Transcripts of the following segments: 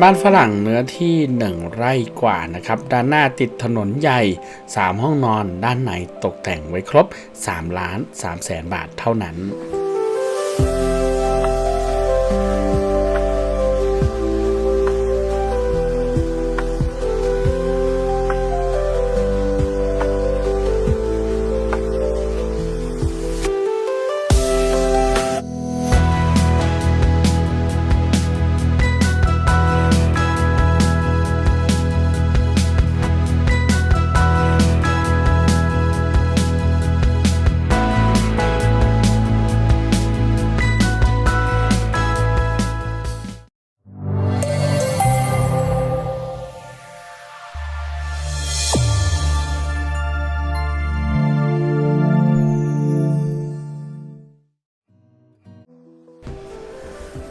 บ้านฝรั่งเนื้อที่ 1 ไร่กว่านะครับ ด้านหน้าติดถนนใหญ่ 3 ห้องนอน ด้านในตกแต่งไว้ครบ 3 ล้าน3แสนบาทเท่านั้น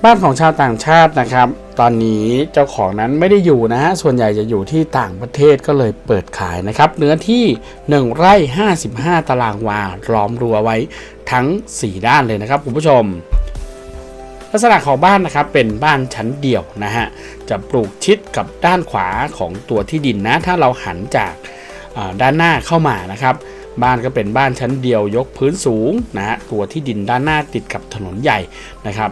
บ้านของชาวต่างชาตินะครับ ตอนนี้เจ้าของนั้นไม่ได้อยู่นะฮะ ส่วนใหญ่จะอยู่ที่ต่างประเทศก็เลยเปิดขายนะครับ เนื้อที่ 1 ไร่ 55 ตารางวาล้อมรั้วไว้ทั้ง 4 ด้านเลยนะครับคุณผู้ชม ลักษณะของบ้านนะครับเป็นบ้านชั้นเดี่ยวนะฮะ จะปลูกชิดกับด้านขวาของตัวที่ดินนะ ถ้าเราหันจากด้านหน้าเข้ามานะครับบ้านก็เป็นบ้านชั้นเดียวยกพื้นสูงนะฮะตัวที่ดินด้านหน้าติดกับถนนใหญ่นะครับ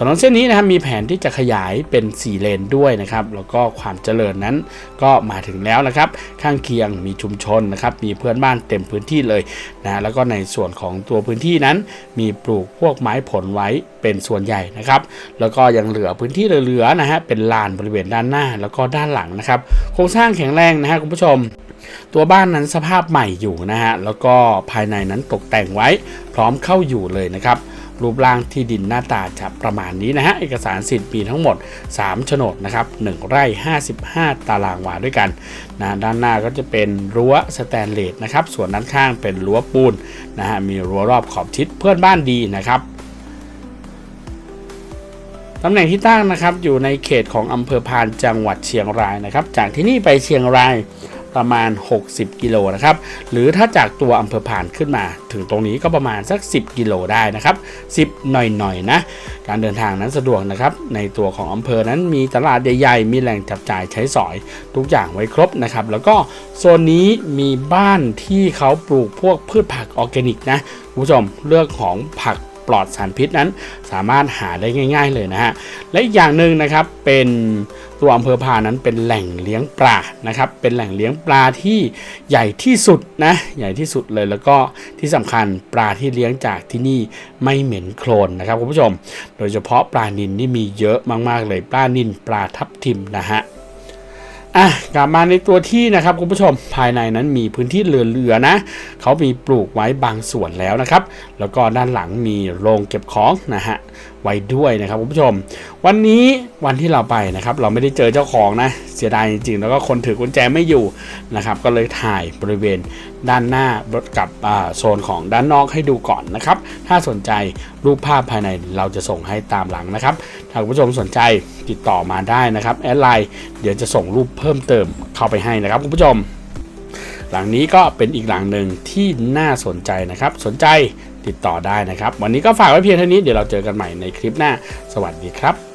ถนนเส้นนี้นะครับมีแผนที่จะขยายเป็น 4 เลนด้วยนะครับ แล้วก็ความเจริญนั้นก็มาถึงแล้วนะครับ ข้างเคียงมีชุมชนนะครับ มีเพื่อนบ้านเต็มพื้นที่เลยนะแล้วก็ในส่วนของตัวพื้นที่นั้น มีปลูกพวกไม้ผลไว้เป็นส่วนใหญ่นะครับ แล้วก็ยังเหลือพื้นที่เหลือๆนะฮะเป็นลานบริเวณด้านหน้า แล้วก็ด้านหลังนะครับโครงสร้างแข็งแรงนะฮะคุณผู้ชมตัวบ้านนั้นสภาพใหม่อยู่นะฮะ แล้วก็ภายในนั้นตกแต่งไว้พร้อมเข้าอยู่เลยนะครับ รูปร่างที่ดินหน้าตาจะประมาณนี้นะฮะ เอกสารสิทธิ์มีทั้งหมด 3 โฉนดนะครับ 1 ไร่ 55 ตารางวาด้วยกันนะด้านหน้าก็จะเป็นรั้วสแตนเลสนะครับ ส่วนด้านข้างเป็นรั้วปูนนะฮะ มีรั้วรอบขอบชิดเพื่อนบ้านดีนะครับตำแหน่งที่ตั้งนะครับอยู่ในเขตของอำเภอพานจังหวัดเชียงรายนะครับ จากที่นี่ไปเชียงราย ประมาณ 60 กิโลนะครับ หรือถ้าจากตัวอำเภอพานขึ้นมา ถึงตรงนี้ก็ประมาณสัก 10 กิโลได้นะครับ 10 หน่อยๆนะ การเดินทางนั้นสะดวกนะครับ ในตัวของอำเภอนั้นมีตลาดใหญ่ๆ มีแหล่งจับจ่ายใช้สอย ทุกอย่างไว้ครบนะครับ แล้วก็โซนนี้มีบ้านที่เขาปลูกพวกพืชผักออร์แกนิกนะคุณผู้ชมเรื่องของผัก ปลอดสารพิษนั้น สามารถหาได้ง่าย ๆเลยนะฮะและอีกอย่างหนึ่งนะครับเป็นตัวอำเภอพานั้นเป็นแหล่งเลี้ยงปลานะครับเป็นแหล่งเลี้ยงปลาที่ใหญ่ที่สุดนะใหญ่ที่สุดเลยแล้วก็ที่สำคัญปลาที่เลี้ยงจากที่นี่ไม่เหม็นโคลนนะครับคุณผู้ชม โดยเฉพาะปลานินนี่มีเยอะมากๆเลยปลานินปลาทับทิมนะฮะ อะกลับมาในตัวที่นะครับคุณผู้ชมภายในนั้นมีพื้นที่เหลือๆนะเขามีปลูกไว้บางส่วนแล้วนะครับ แล้วก็ด้านหลังมีโรงเก็บของนะฮะไว้ด้วยนะครับคุณผู้ชม วันนี้วันที่เราไปนะครับ เราไม่ได้เจอเจ้าของนะ เสียดายจริงๆ แล้วก็คนถือกุญแจไม่อยู่นะครับ ก็เลยถ่ายบริเวณด้านหน้ารถกับโซนของด้านนอกให้ดูก่อนนะครับ ถ้าสนใจรูปภาพภายในเราจะส่งให้ตามหลังนะครับ ถ้าคุณผู้ชมสนใจติดต่อมาได้นะครับแอดไลน์เดี๋ยวจะส่งรูปเพิ่มเติมเข้าไปให้นะครับคุณผู้ชม หลังนี้ก็เป็นอีกหลังหนึ่งที่น่าสนใจนะครับ สนใจติดต่อได้นะครับ วันนี้ก็ฝากไว้เพียงเท่านี้เดี๋ยวเราเจอกันใหม่ในคลิปหน้า สวัสดีครับ